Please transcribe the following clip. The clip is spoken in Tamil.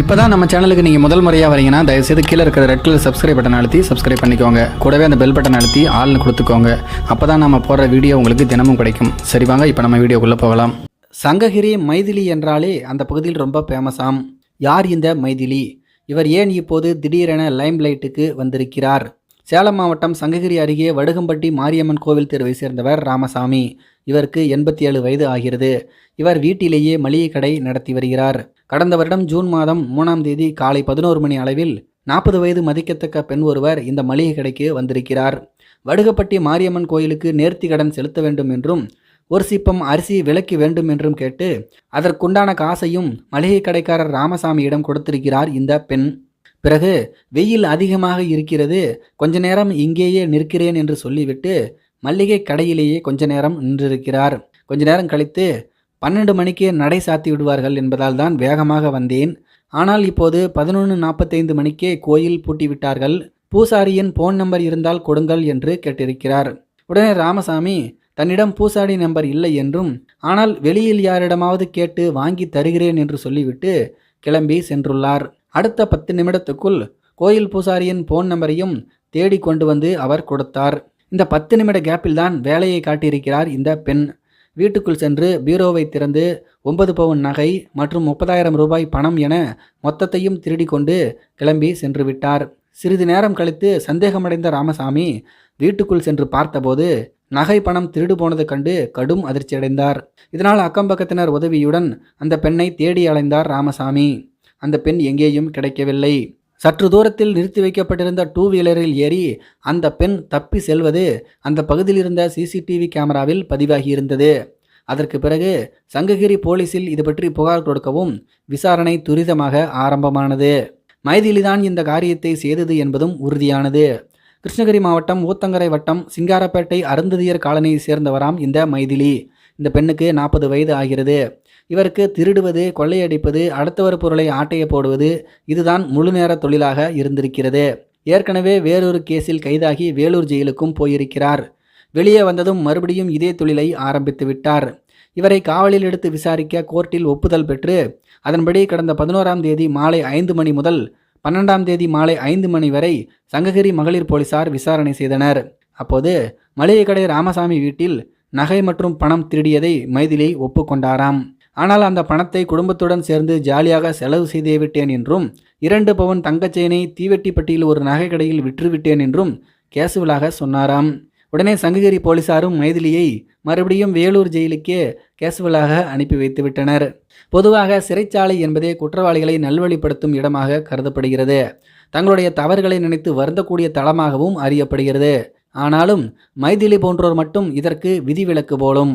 இப்போ தான் நம்ம சேனலுக்கு நீங்கள் முதல் முறையாக வரீங்கன்னா தயவுசெய்து கீழே இருக்கிற ரெட் கலர் சப்ஸ்கிரைப் பட்டன் அழுத்தி சப்ஸ்கிரைப் பண்ணிக்கோங்க. கூடவே அந்த பெல் பட்டன் அழுத்தி ஆள்னு கொடுத்துக்கோங்க. அப்போ தான் நம்ம போடுற வீடியோ உங்களுக்கு தினமும் கிடைக்கும். சரி வாங்க இப்போ நம்ம வீடியோக்குள்ளே போகலாம். சங்ககிரி மைதிலி என்றாலே அந்த பகுதியில் ரொம்ப ஃபேமஸாம் யார் இந்த மைதிலி? இவர் ஏன் இப்போது திடீரென லைம் லைட்டுக்கு வந்திருக்கிறார்? சேலம் மாவட்டம் சங்ககிரி அருகே வடுகம்பட்டி மாரியம்மன் கோவில் தெருவை சேர்ந்தவர் ராமசாமி. இவருக்கு எண்பத்தி ஏழு வயது ஆகிறது. இவர் வீட்டிலேயே மளிகை கடை நடத்தி வருகிறார். கடந்த வருடம் ஜூன் மாதம் மூணாம் தேதி காலை பதினோரு மணி அளவில் நாற்பது வயது மதிக்கத்தக்க பெண் ஒருவர் இந்த மளிகை கடைக்கு வந்திருக்கிறார். வடுகப்பட்டி மாரியம்மன் கோயிலுக்கு நேர்த்தி கடன் செலுத்த வேண்டும் என்றும் ஒரு சிப்பம் அரிசி விலைக்கு வேண்டும் என்றும் கேட்டு அதற்குண்டான காசையும் மளிகை கடைக்காரர் ராமசாமியிடம் கொடுத்திருக்கிறார் இந்த பெண். பிறகு வெயில் அதிகமாக இருக்கிறது கொஞ்ச நேரம் இங்கேயே நிற்கிறேன் என்று சொல்லிவிட்டு மல்லிகை கடையிலேயே கொஞ்ச நேரம் நின்றிருக்கிறார். கொஞ்ச நேரம் கழித்து பன்னெண்டு மணிக்கே நடை சாத்தி விடுவார்கள் என்பதால் தான் வேகமாக வந்தேன். ஆனால் இப்போது பதினொன்று நாற்பத்தைந்து மணிக்கே கோயில் பூட்டி விட்டார்கள். பூசாரியின் போன் நம்பர் இருந்தால் கொடுங்கள் என்று கேட்டிருக்கிறார். உடனே ராமசாமி தன்னிடம் பூசாரி நம்பர் இல்லை என்றும் ஆனால் வெளியில் யாரிடமாவது கேட்டு வாங்கி தருகிறேன் என்று சொல்லிவிட்டு கிளம்பி சென்றுள்ளார். அடுத்த பத்து நிமிடத்துக்குள் கோயில் பூசாரியின் போன் நம்பரையும் தேடி கொண்டு வந்து அவர் கொடுத்தார். இந்த பத்து நிமிட கேப்பில் தான் வேலையை காட்டியிருக்கிறார் இந்த பெண். வீட்டுக்குள் சென்று பீரோவை திறந்து ஒன்பது பவுன் நகை மற்றும் முப்பதாயிரம் ரூபாய் பணம் என மொத்தத்தையும் திருடி கொண்டு கிளம்பி சென்று விட்டார். சிறிது நேரம் கழித்து சந்தேகமடைந்த ராமசாமி வீட்டுக்குள் சென்று பார்த்தபோது நகை பணம் திருடு போனது கண்டு கடும் அதிர்ச்சியடைந்தார். இதனால் அக்கம்பக்கத்தினர் உதவியுடன் அந்த பெண்ணை தேடி அலைந்தார் ராமசாமி. அந்த பெண் எங்கேயும் கிடைக்கவில்லை. சற்று தூரத்தில் நிறுத்தி வைக்கப்பட்டிருந்த டூ வீலரில் ஏறி அந்த பெண் தப்பி செல்வது அந்த பகுதியில் இருந்த சிசிடிவி கேமராவில் பதிவாகியிருந்தது அதற்கு பிறகு சங்ககிரி போலீசில் இது பற்றி புகார் கொடுக்கவும் விசாரணை துரிதமாக ஆரம்பமானது. மைதிலிதான் இந்த காரியத்தை செய்தது என்பதும் உறுதியானது. கிருஷ்ணகிரி மாவட்டம் ஊத்தங்கரை வட்டம் சிங்காரப்பேட்டை அருந்ததியர் காலனியை சேர்ந்தவராம் இந்த மைதிலி. இந்த பெண்ணுக்கு நாற்பது வயது ஆகிறது. இவருக்கு திருடுவது கொள்ளையடிப்பது அடுத்தவர் பொருளை ஆட்டைய போடுவது இதுதான் முழு நேர தொழிலாக இருந்திருக்கிறது. ஏற்கனவே வேறொரு கேஸில் கைதாகி வேலூர் ஜெயிலுக்கும் போயிருக்கிறார். வெளியே வந்ததும் மறுபடியும் இதே தொழிலை ஆரம்பித்து விட்டார். இவரை காவலில் எடுத்து விசாரிக்க கோர்ட்டில் ஒப்புதல் பெற்று அதன்படி கடந்த பதினோராம் தேதி மாலை ஐந்து மணி முதல் பன்னெண்டாம் தேதி மாலை ஐந்து மணி வரை சங்ககிரி மகளிர் போலீசார் விசாரணை செய்தனர். அப்போது மளிகை கடை ராமசாமி வீட்டில் நகை மற்றும் பணம் திருடியதை மைதிலி ஒப்புக்கொண்டாராம். ஆனால் அந்த பணத்தை குடும்பத்துடன் சேர்ந்து ஜாலியாக செலவு செய்தே விட்டேன் என்றும் இரண்டு பவன் தங்கச்செயினை தீவெட்டிப்பட்டியில் ஒரு நகை கடையில் விற்றுவிட்டேன் என்றும் கேசுவலாக சொன்னாராம். உடனே சங்ககிரி போலீசாரும் மைதிலியை மறுபடியும் வேலூர் ஜெயிலுக்கே கேசுவலாக அனுப்பி வைத்துவிட்டனர் பொதுவாக சிறைச்சாலை என்பதே குற்றவாளிகளை நல்வழிப்படுத்தும் இடமாக கருதப்படுகிறது. தங்களுடைய தவறுகளை நினைத்து வருந்தக்கூடிய தளமாகவும் அறியப்படுகிறது. ஆனாலும் மைதிலி போன்றோர் மட்டும் இதற்கு விதிவிலக்கு போலும்.